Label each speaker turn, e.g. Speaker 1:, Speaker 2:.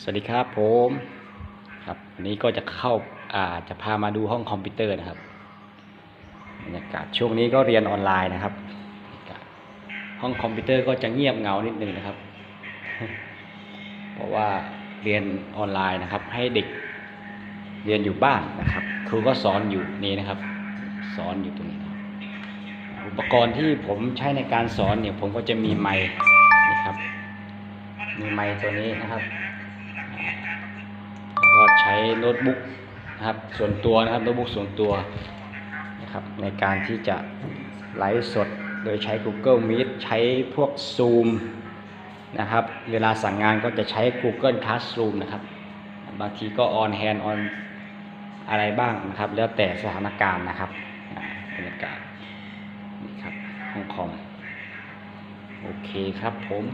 Speaker 1: สวัสดีครับผมครับวันนี้ก็จะเข้าอ่าจะพามาดูห้องคอมพิวเตอร์นะครับบรรยากาศช่วงนี้ก็เรียนออนไลน์นะครับ ห้องคอมพิวเตอร์ก็จะเงียบเงานิดนึงนะครับ เพราะว่าเรียนออนไลน์นะครับ ให้เด็กเรียนอยู่บ้านนะครับ ครูก็สอนอยู่นี่นะครับ สอนอยู่ตรงนี้นะอุปกรณ์ที่ผมใช้ในการสอนเนี่ยผมก็จะมีไมค์นี่ครับ มีไมค์ตัวนี้นะครับ โน้ตบุ๊กนะครับส่วนตัวนะครับโน้ตบุ๊กส่วนตัวนะครับในการที่จะไลฟ์สดโดยใช้ Google Meet ใช้พวก Zoom นะครับเวลาสั่งงานก็จะใช้ Google Classroom นะครับ บางทีก็ on hand on อะไรบ้างนะครับ แล้วแต่สถานการณ์นะครับบรรยากาศนี่ครับห้องคอมโอเคครับผม